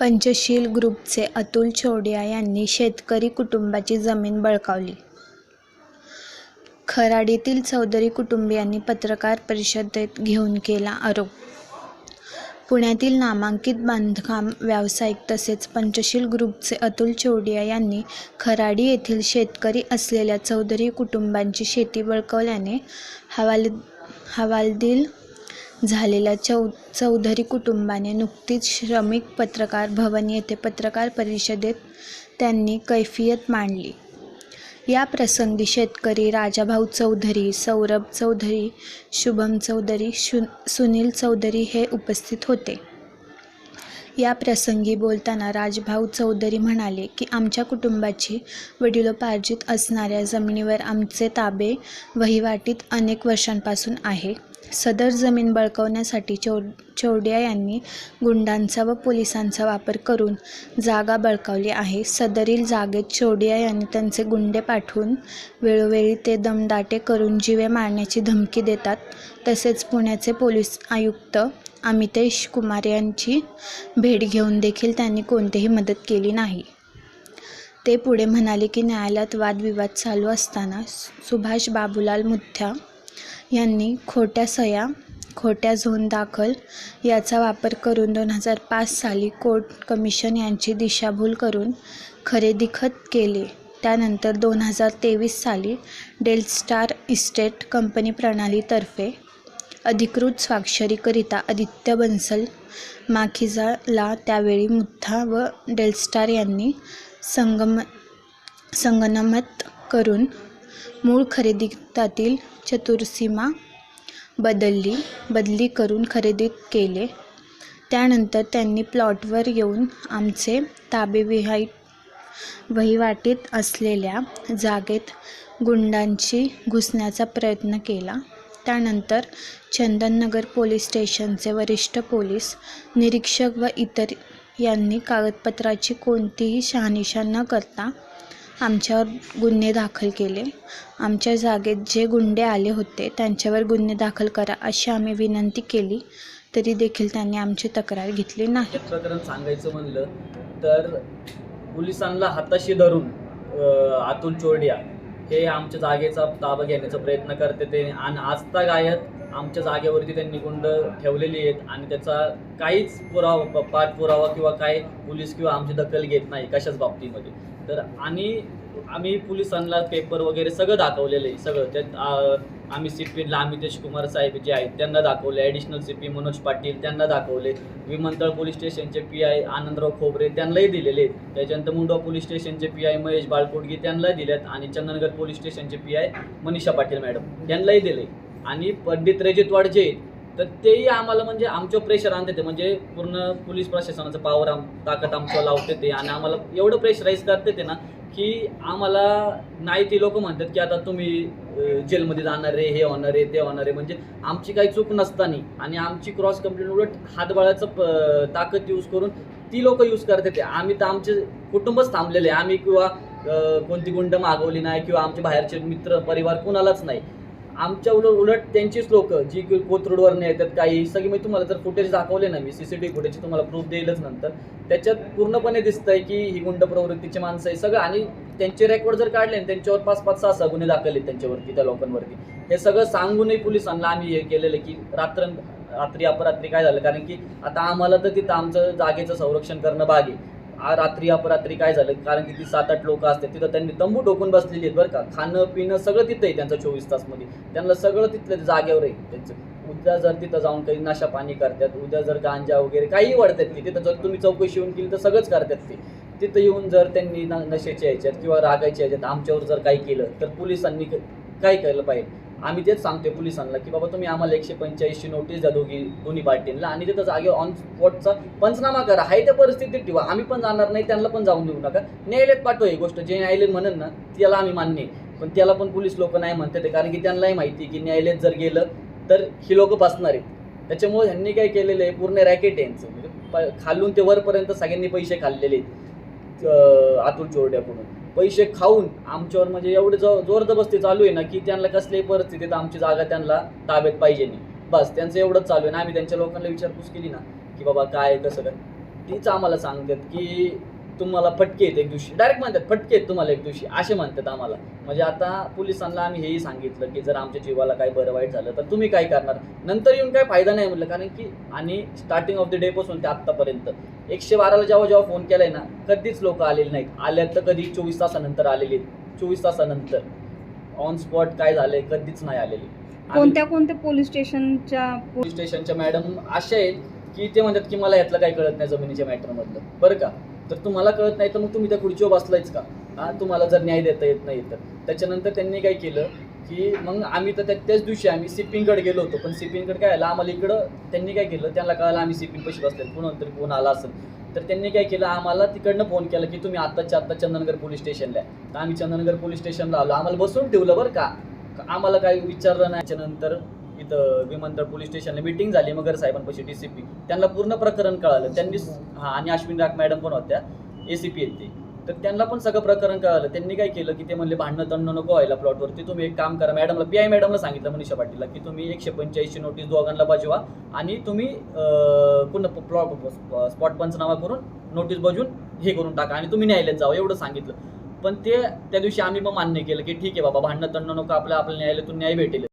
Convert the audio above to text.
पंचशील ग्रुपचे अतुल चौडिया यांनी शेतकरी कुटुंबाची जमीन बळकावली. खराडीतील चौधरी कुटुंबियांनी पत्रकार परिषदेत घेऊन केला आरोप. पुण्यातील नामांकित बांधकाम व्यावसायिक तसेच पंचशील ग्रुपचे अतुल चौडिया यांनी खराडी येथील शेतकरी असलेल्या चौधरी कुटुंबांची शेती बळकवल्याने हवाल हवालदिल झालेल्या चौ चौधरी कुटुंबाने नुकतीच श्रमिक पत्रकार भवन येथे पत्रकार परिषदेत त्यांनी कैफियत मांडली. या प्रसंगी शेतकरी राजाभाऊ चौधरी सौरभ चौधरी शुभम चौधरी शु सुनील चौधरी हे उपस्थित होते. या प्रसंगी बोलताना राजभाऊ चौधरी म्हणाले की आमच्या कुटुंबाची वडिलोपार्जित असणाऱ्या जमिनीवर आमचे ताबे वहिवाटीत अनेक वर्षांपासून आहे. सदर जमीन बळकावण्यासाठी चौ चौड्या यांनी गुंडांचा व पोलिसांचा वापर करून जागा बळकावली आहे. सदरील जागेत चौडिया यांनी त्यांचे गुंडे पाठवून वेळोवेळी ते दमदाटे करून जीवे मारण्याची धमकी देतात. तसेच पुण्याचे पोलीस आयुक्त अमितेश कुमार यांची भेट घेऊन देखील त्यांनी कोणतीही मदत केली नाही. ते पुढे म्हणाले की न्यायालयात वादविवाद चालू असताना सुभाष बाबूलाल मुथ्या यांनी खोट्या सह्या खोट्या झोन दाखल याचा वापर करून दोन हजार पाच साली कोर्ट कमिशन यांची दिशाभूल करून खरेदी खत केले. त्यानंतर दोन हजार तेवीस साली डेलस्टार इस्टेट कंपनी प्रणालीतर्फे अधिकृत स्वाक्षरीकरिता आदित्य बन्सल माखिजाला त्यावेळी मुथा व डेलस्टार यांनी संगम संगनमत करून मूळ खरेदीतातील चतुर्सीमा बदलली बदली करून खरेदीत केले. त्यानंतर त्यांनी प्लॉटवर येऊन आमचे ताबे विहाई वहिवाटीत असलेल्या जागेत गुंडांची घुसण्याचा प्रयत्न केला. त्यानंतर चंदननगर पोलीस स्टेशनचे वरिष्ठ पोलीस निरीक्षक व इतर यांनी कागदपत्राची कोणतीही शहानिशा न करता आमच्यावर गुन्हे दाखल केले. आमच्या जागेत जे गुंडे आले होते त्यांच्यावर गुन्हे दाखल करा अशी आम्ही विनंती केली तरी देखील त्यांनी आमची तक्रार घेतली नाही. प्रकरण सांगायचं म्हणलं तर पोलिसांना हाताशी धरून अतुल चोरडिया हे आमच्या जागेचा ताबा घेण्याचा प्रयत्न करते. ते आणि आजता गायत आमच्या जागेवरती त्यांनी गुंड ठेवलेली आहेत आणि त्याचा काहीच पुरावा पाठपुरावा किंवा काही पोलीस किंवा आमची दखल घेत नाही कशाच बाबतीमध्ये. तर आणि आम्ही पोलिसांना पेपर वगैरे सगळं दाखवलेलं आहे. सगळं. त्यात आम्ही सी पीला लामितेश कुमार साहेब जे आहेत त्यांना दाखवले. Additional C P Manoj Patil त्यांना दाखवले. विमानतळ पोलीस स्टेशनचे पी आय आनंदराव खोबरे त्यांनाही दिलेले आहेत. त्याच्यानंतर मुंडवा पोलीस स्टेशनचे पी आय महेश बाळकोटगी त्यांनाही दिलेत आणि चंदनगड पोलीस स्टेशनचे P I Manisha Patil madam त्यांनाही दिले. आणि पंडित रजितवाड जे आहेत. तर तेही आम्हाला म्हणजे आमच्यावर प्रेशर आणते ते. म्हणजे पूर्ण पोलीस प्रशासनाचं पावर आम ताकद आमचं लावते ते. आणि आम्हाला एवढं प्रेशराईज करते ते ना की आम्हाला नाही ते लोक म्हणतात की आता तुम्ही जेलमध्ये जाणार आहे हे होणार आहे ते होणार आहे. म्हणजे आमची काही चूक नसताना आणि आमची क्रॉस कंप्लेंट उलट हातबळाचं प- ताकद यूज करून ती लोक यूज करते ते. आम्ही तर आमचे कुटुंबच थांबलेले आहे. आम्ही किंवा कोणती गुंड मागवली नाही किंवा आमचे बाहेरचे मित्र परिवार कुणालाच नाही. आमच्या उलट उलट त्यांचीच लोक जी की कोथरूडवरनं येतात काही सगळी मी तुम्हाला जर फुटेज दाखवले ना मी सीसीटीव्ही फुटेज तुम्हाला प्रूफ देईलच नंतर. त्याच्यात पूर्णपणे दिसतंय की ही गुंड प्रवृत्तीची माणसं आहे सगळं. आणि त्यांचे रेकॉर्ड जर काढले ना त्यांच्यावर पाच पाच सहा सहा गुन्हे दाखल आहेत त्यांच्यावरती त्या लोकांवरती. हे सगळं सांगूनही पोलिसांना आम्ही हे केलेलं आहे की रात्र रात्री अपरात्री काय झालं? कारण की आता आम्हाला तर तिथं आमचं जागेचं संरक्षण करणं भाग आहे. आ- रात्री अपरात्री काय झालं? कारण की ती सात आठ लोक असतात तिथं त्यांनी तंबू टोकून बसलेली आहेत बरं का. खाणं पिणं सगळं तिथं आहे त्यांचं चोवीस तासमध्ये. त्यांना सगळं तिथलं जागेवर आहे त्यांचं. उद्या जर तिथं जाऊन काही नशा पाणी करतात उद्या जर गांजा वगैरे काही वाढतात ते तिथं जर तुम्ही चौकशी येऊन केली तर सगळंच करतात ते. तिथं येऊन जर त्यांनी न- नशेच्या ह्याच्यात किंवा रागायच्या ह्याच्यात आमच्यावर जर काही केलं तर पोलिसांनी काय केलं पाहिजे? आम्ही तेच सांगतोय पोलिसांना की बाबा तुम्ही आम्हाला एकशे पंच्याऐंशी नोटीस द्या दोघी दोन्ही पार्टींना आणि तिथं जागे ऑन स्पॉटचा पंचनामा करा. हाय त्या परिस्थितीत ठेवा. आम्ही पण जाणार नाही त्यांना पण जाऊन देऊ नका. न्यायालयात पाठव ही गोष्ट. जे न्यायालय म्हणन ना त्याला आम्ही मान्य पण त्याला पण पोलीस लोक नाही म्हणतात कारण की त्यांनाही माहिती आहे की न्यायालयात जर गेलं तर ही लोक बसणार आहेत. त्याच्यामुळे ह्यांनी काय केलेलं आहे? पूर्ण रॅकेट आहे यांचं. म्हणजे प- खालून ते वरपर्यंत सगळ्यांनी पैसे खाल्लेले आहेत. अतुल चोरड्याकडून पैसे खाऊन आमच्यावर म्हणजे एवढे जो जोरदबस्ती चालू आहे ना की त्यांना कसल्याही परिस्थितीत आमची जागा त्यांना ताब्यात पाहिजे नाही. बस त्यांचं एवढंच चालू आहे. ना आम्ही त्यांच्या लोकांना विचारपूस केली ना की बाबा काय कसं काय? तीच आम्हाला सांगतात की तुम्हाला फटके आहेत एक दिवशी. डायरेक्ट म्हणतात फटके आहेत तुम्हाला एक दिवशी. असे म्हणतात आम्हाला. म्हणजे आता पोलिसांना आम्ही हेही सांगितलं की जर आमच्या जीवाला काही बरं वाईट झालं तर तुम्ही काय करणार? नंतर येऊन काय फायदा नाही म्हटलं. कारण की आणि स्टार्टिंग ऑफ द डे पासून ते आत्तापर्यंत. एकशे बाराला जेव्हा जेव्हा फोन केलाय ना कधीच लोक आलेले नाहीत. आल्यात तर कधी चोवीस तासानंतर आलेले आहेत. चोवीस तासानंतर. ऑन स्पॉट काय झालंय कधीच नाही आलेले. कोणत्या कोणत्या पोलीस स्टेशनच्या पोलीस स्टेशनच्या मॅडम अशा आहेत की ते म्हणतात की मला यातलं काही कळत नाही जमिनीच्या मॅटरमधलं बरं का? तर तुम्हाला कळत नाही तर मग तुम्ही त्या खुर्चीवर बसलायच का? हा तुम्हाला जर न्याय देता येत नाही तर. त्याच्यानंतर त्यांनी काय केलं की मग आम्ही तर त्या- त्याच दिवशी आम्ही सिपिंगकडे गेलो होतो पण सिपिंगकडे काय आलं? आम्हाला इकडं त्यांनी काय केलं? त्यांना कळालं आम्ही सिपिंग पैसे बसले पुन्हा तरी फोन आला असेल. तर त्यांनी काय केलं? आम्हाला तिकडनं फोन केला की तुम्ही आत्ताच्या आत्ता चंदनगर पोलीस स्टेशनला आहे तर आम्ही चंदनगर पोलीस स्टेशनला आलो. आम्हाला बसून ठेवलं बरं का? आम्हाला काही विचारलं नाही. त्याच्यानंतर इथं विमानतळ पोलीस स्टेशनला मिटिंग झाली मगर साहेबांपाशी डी सी पी त्यांना पूर्ण प्रकरण कळालं. त्यांनी हा आणि अश्विन राग मॅडम पण होत्या. ए सी पी आहेत ते. तर त्यांना पण सगळं प्रकरण कळालं. त्यांनी काय केलं की ते म्हणले भांडणं तंडणं नको व्हायला प्लॉटवरती तुम्ही एक काम करा. मॅडमला पी आय मॅडमला सांगितलं मनीषा पाटीलला की तुम्ही एकशे पंच्याऐंशी नोटीस दोघांना बजवा आणि तुम्ही पुन्हा प्लॉट स्पॉट पंचनामा करून नोटीस बजून हे करून टाका आणि तुम्ही न्यायालयात जावं एवढं सांगितलं. पण ते त्या दिवशी आम्ही मग मान्य केलं की ठीक आहे बाबा भांडणं तंडणं नको आपल्या आपल्या न्यायालयातून न्याय भेटेल.